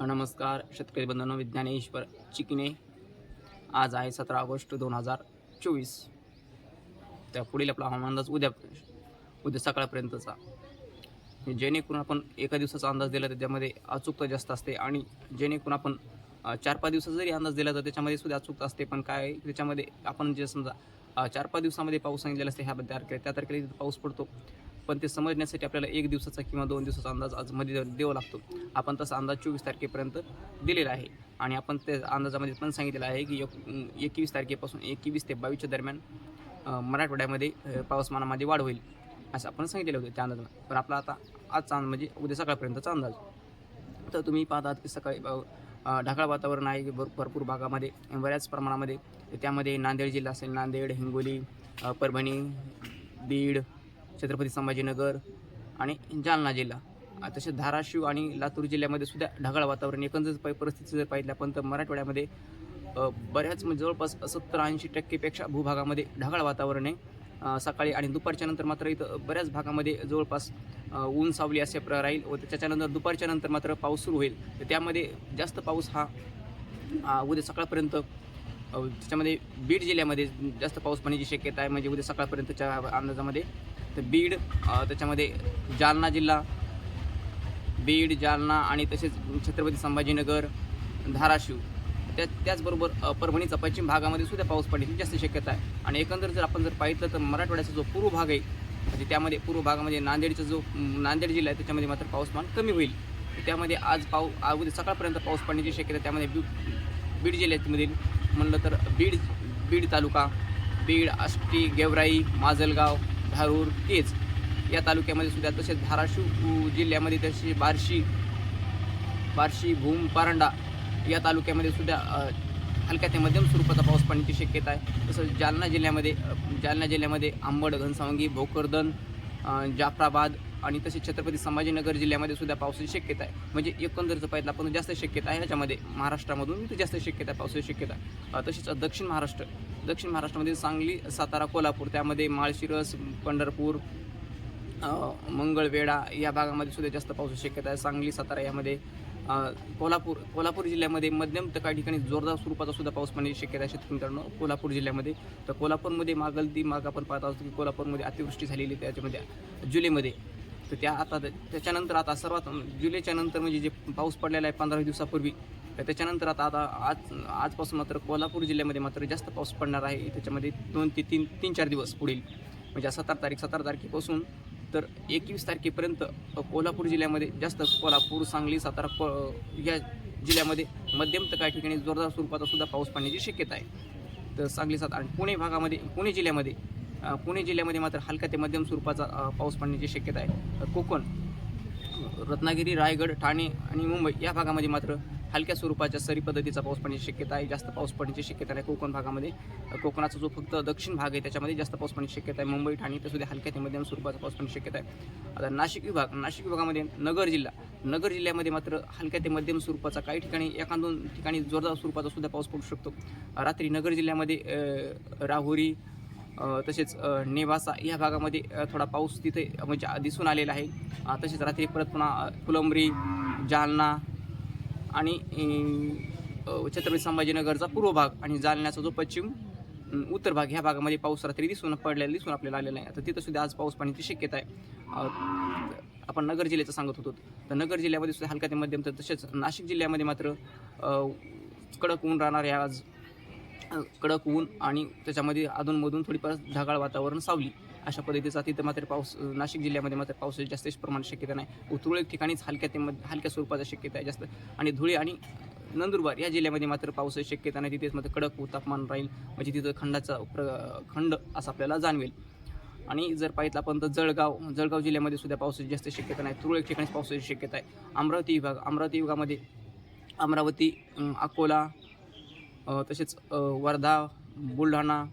नमस्कार शेतकरी बंधनो विज्ञानेश्वर चिकने. आज आहे सतरा ऑगस्ट दोन हजार चोवीस. त्या पुढील आपला हवामान अंदाज उद्या उद्या सकाळपर्यंतचा. जेणेकरून आपण एका दिवसाचा अंदाज दिला तर त्यामध्ये अचूकता जास्त असते आणि जेणेकरून आपण चार पाच दिवसाचा जरी अंदाज दिला तर त्याच्यामध्ये सुद्धा अचूकता असते. पण काय त्याच्यामध्ये आपण जे समजा चार पाच दिवसामध्ये पाऊस सांगितलेला असते ह्या तारखेला त्या तारखेला पाऊस पडतो. पण ते समजण्यासाठी आपल्याला एक दिवसाचा किंवा दोन दिवसाचा अंदाज आज मध्ये द्यावा लागतो. आपण तसा अंदाज चोवीस तारखेपर्यंत दिलेला आहे. आणि आपण ते अंदाजामध्ये पण सांगितलेलं आहे की एक एकवीस तारखेपासून एकवीस ते बावीसच्या दरम्यान मराठवाड्यामध्ये पाऊसमानामध्ये वाढ होईल असं आपण सांगितलेलं होतं त्या अंदाजामध्ये. पण आपला आता आजचा म्हणजे उद्या सकाळपर्यंतचा अंदाज. तर तुम्ही पाहतात की सकाळी ढाकळ ढगाळ वातावरण आहे की भर भरपूर भागामध्ये बऱ्याच प्रमाणामध्ये. त्यामध्ये नांदेड जिल्हा असेल नांदेड हिंगोली परभणी बीड छत्रपती संभाजीनगर आणि जालना जिल्हा. तसेच धाराशिव आणि लातूर जिल्ह्यामध्ये सुद्धा ढगाळ वातावरण एकंदर परिस्थिती जर पाहिलं आपण तर मराठवाड्यामध्ये बऱ्याच म्हणजे जवळपास सत्तर ऐंशी टक्केपेक्षा भूभागामध्ये ढगाळ वातावरण आहे. सकाळी आणि दुपारच्या नंतर मात्र इथं बऱ्याच भागामध्ये जवळपास ऊन सावली असे प्र राहील व त्याच्यानंतर दुपारच्या नंतर मात्र पाऊस सुरू होईल. तर त्यामध्ये जास्त पाऊस हा उद्या सकाळपर्यंत त्याच्यामध्ये बीड जिल्ह्यामध्ये जास्त पाऊस पडण्याची शक्यता आहे. म्हणजे उद्या सकाळपर्यंतच्या अंदाजामध्ये तर बीड त्याच्यामध्ये जालना जिल्हा बीड जालना आणि तसेच छत्रपती संभाजीनगर धाराशिव. त्या त्याचबरोबर परभणीचा पश्चिम भागामध्ये सुद्धा पाऊस पडण्याची जास्त शक्यता आहे. आणि एकंदर जर आपण जर पाहिलं तर मराठवाड्याचा जो पूर्व भाग आहे म्हणजे त्यामध्ये पूर्व भागामध्ये नांदेडचा जो नांदेड जिल्हा आहे त्याच्यामध्ये मात्र पाऊसमान कमी होईल. त्यामध्ये आज पाऊ अगोदर सकाळपर्यंत पाऊस पडण्याची शक्यता त्यामध्ये बी बीड जिल्ह्यामधील म्हणलं तर बीड बीड तालुका बीड आष्टी गेवराई माजलगाव धारूर केज या तालुक्यामध्ये सुद्धा. तसेच धाराशिव जिल्ह्यामध्ये तसे बार्शी बार्शी भूम पारंडा या तालुक्यामध्ये सुद्धा हलक्या ते मध्यम स्वरूपाचा पाऊस पडण्याची शक्यता आहे. तसंच जालना जिल्ह्यामध्ये जालना जिल्ह्यामध्ये आंबड घनसावंगी भोकरदन जाफराबाद आणि तसेच छत्रपती संभाजीनगर जिल्ह्यामध्ये सुद्धा पावसाची शक्यता आहे. म्हणजे एकंदर जर पाहिलं आपण जास्त शक्यता आहे याच्यामध्ये. महाराष्ट्रामधून इथं जास्त शक्यता आहे पावसाची शक्यता तसेच दक्षिण महाराष्ट्र दक्षिण महाराष्ट्रामध्ये सांगली सातारा कोल्हापूर त्यामध्ये माळशिरस पंढरपूर मंगळवेढा या भागामध्ये सुद्धा जास्त पावसाची शक्यता आहे. सांगली सातारा यामध्ये कोल्हापूर कोल्हापूर जिल्ह्यामध्ये मध्यम तर काही ठिकाणी जोरदार स्वरूपाचा सुद्धा पाऊस पडण्याची शक्यता आहे शेतकरी मित्रांनो कोल्हापूर जिल्ह्यामध्ये. तर कोल्हापूरमध्ये मागल ती माग आपण पाहत असतो की कोल्हापूरमध्ये अतिवृष्टी झालेली आहे. त्याच्यामध्ये जुलैमध्ये. तर त्या आता त्याच्यानंतर आता सर्वात जुलैच्या नंतर म्हणजे जे पाऊस पडलेला आहे पंधरा दिवसापूर्वी तर त्याच्यानंतर आता आता आज आजपासून मात्र कोल्हापूर जिल्ह्यामध्ये मात्र जास्त पाऊस पडणार आहे. त्याच्यामध्ये दोन ते तीन तीन चार दिवस पुढील. म्हणजे सतरा तारीख सतरा तारखेपासून. तर एकवीस तारखेपर्यंत कोल्हापूर जिल्ह्यामध्ये जास्त कोल्हापूर सांगली सातारा को या जिल्ह्यामध्ये मध्यम तर काही ठिकाणी जोरदार स्वरूपाचा सुद्धा पाऊस पडण्याची शक्यता आहे. तर सांगली सातारा आणि पुणे भागामध्ये पुणे जिल्ह्यामध्ये पुणे जिल्ह्यामध्ये मात्र हलका ते मध्यम स्वरूपाचा पाऊस पडण्याची शक्यता आहे. तर कोकण रत्नागिरी रायगड ठाणे आणि मुंबई या भागामध्ये मात्र हलक्या स्वरूपाच्या सरी पद्धतीचा पाऊस पडण्याची शक्यता आहे. जास्त पाऊस पडण्याची शक्यता नाही कोकण भागामध्ये. कोकणाचा जो फक्त दक्षिण भाग आहे त्याच्यामध्ये जास्त पाऊस पडण्याची शक्यता आहे. मुंबई ठाणे ते सुद्धा हलक्या ते मध्यम स्वरूपाचा पाऊस पडण्याची शक्यता आहे. आता नाशिक विभाग नाशिक विभागामध्ये नगर जिल्हा नगर जिल्ह्यामध्ये मात्र हलक्या ते मध्यम स्वरूपाचा काही ठिकाणी एका दोन ठिकाणी जोरदार स्वरूपाचा सुद्धा पाऊस पडू शकतो. रात्री नगर जिल्ह्यामध्ये राहुरी तसेच नेवासा या भागामध्ये थोडा पाऊस तिथे म्हणजे दिसून आलेला आहे. तसेच रात्री परत पुन्हा फुलंबरी जालना आणि छत्रपती संभाजीनगरचा पूर्व भाग आणि जालन्याचा जो पश्चिम उत्तर भाग ह्या भागामध्ये पाऊस रात्री दिसून पडलेला दिसून आपल्याला आलेला आहे. आता तिथं सुद्धा आज पाऊस पाण्याची शक्यता आहे. आपण नगर जिल्ह्याचं सांगत होतो. तर नगर जिल्ह्यामध्ये सुद्धा हलका ते मध्यम तर तसेच नाशिक जिल्ह्यामध्ये मात्र कडक ऊन राहणार आहे आज. कडक ऊन आणि त्याच्यामध्ये अधूनमधून थोडीफार ढगाळ वातावरण सावली. अशा पद्धतीचा तिथं मात्र पाऊस नाशिक जिल्ह्यामध्ये मात्र पावसाची जास्त प्रमाणात शक्यता नाही. तुरळक ठिकाणीच हलक्या ते हलक्या स्वरूपाचा शक्यता आहे जास्त. आणि धुळे आणि नंदुरबार या जिल्ह्यामध्ये मात्र पावसाची शक्यता नाही. तिथेच मात्र कडक तापमान राहील. म्हणजे तिथं खंडाचा प्र खंड असं आपल्याला जाणवेल. आणि जर पाहिलं आपण तर जळगाव जळगाव जिल्ह्यामध्ये सुद्धा पावसाची जास्त शक्यता नाही. तुरळक ठिकाणीच पावसाची शक्यता आहे. अमरावती विभाग अमरावती विभागामध्ये अमरावती अकोला तसेच वर्धा बुलढाणा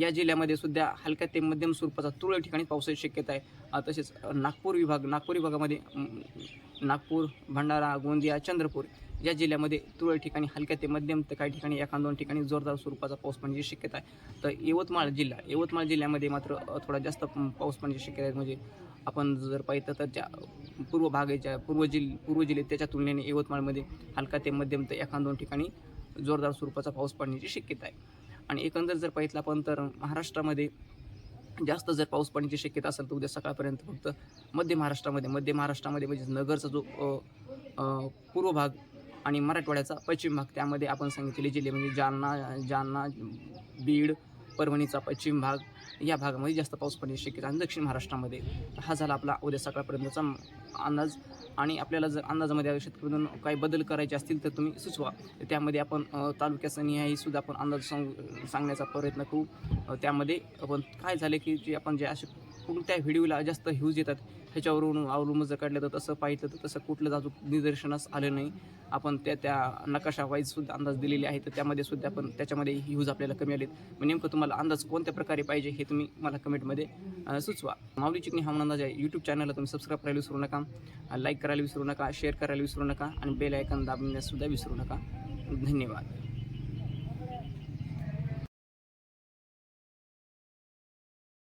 या जिल्ह्यामध्ये सुद्धा हलक्या ते मध्यम स्वरूपाचा तुरळक ठिकाणी पावसाची शक्यता आहे. तसेच नागपूर विभाग नागपूर विभागामध्ये नागपूर भंडारा गोंदिया चंद्रपूर या जिल्ह्यामध्ये तुरळक ठिकाणी हलक्या ते मध्यम तर काही ठिकाणी एका दोन ठिकाणी जोरदार स्वरूपाचा पाऊस पडण्याची शक्यता आहे. तर यवतमाळ जिल्हा यवतमाळ जिल्ह्यामध्ये मात्र थोडा जास्त पाऊस पडण्याची शक्यता आहे. म्हणजे आपण जर पाहिलं तर त्या पूर्व भागाच्या पूर्व जिल पूर्व जिल्ह्यात त्याच्या तुलनेने यवतमाळमध्ये हलका ते मध्यम ते एखाद दोन ठिकाणी जोरदार स्वरूपाचा पाऊस पडण्याची शक्यता आहे. आणि एकंदर जर पाहितलं आपण तर महाराष्ट्रामध्ये जास्त जर पाऊस पडण्याची शक्यता असेल तर उद्या सकाळपर्यंत फक्त मध्य महाराष्ट्रामध्ये मध्य महाराष्ट्रामध्ये म्हणजे नगरचा जो पूर्व भाग आणि मराठवाड्याचा पश्चिम भाग त्यामध्ये आपण सांगितलेले जिल्हे म्हणजे जालना जालना बीड परभणीचा पश्चिम भाग या भागामध्ये जास्त पाऊस पडण्याची शक्यता आणि दक्षिण महाराष्ट्रामध्ये हा झाला आपला उद्या सकाळपर्यंतचा अंदाज. आणि आपल्याला जर अंदाजामध्ये शेतकऱ्यांना काही बदल करायचे असतील तर तुम्ही सुचवा. त्यामध्ये आपण अ, तालुक्याचा सुद्धा आपण अंदाज सांग सांगण्याचा प्रयत्न करू. त्यामध्ये आपण काय झाले की जे आपण जे असे कोणत्या व्हिडिओला जास्त व्ह्यूज येतात ह्याच्यावरून अवलंबून जर काढलं तर तसं पाहिलं तर तसं कुठलंच अजून निदर्शनास आलं नाही. आपण त्या त्या नकाशा वाईज सुद्धा अंदाज दिलेले आहेत. तर त्यामध्ये सुद्धा आपण त्याच्यामध्ये यूज आपल्याला कमी आलेत. मग नेमकं तुम्हाला अंदाज कोणत्या प्रकारे पाहिजे हे तुम्ही मला कमेंटमध्ये सुचवा. माऊली चिकणी हा अंदाज आहे. यूट्यूब चॅनलला तुम्ही सबस्क्राईब करायला विसरू नका. लाईक करायला विसरू नका. शेअर करायला विसरू नका. आणि बेल आयकन दाबण्यासुद्धा विसरू नका. धन्यवाद.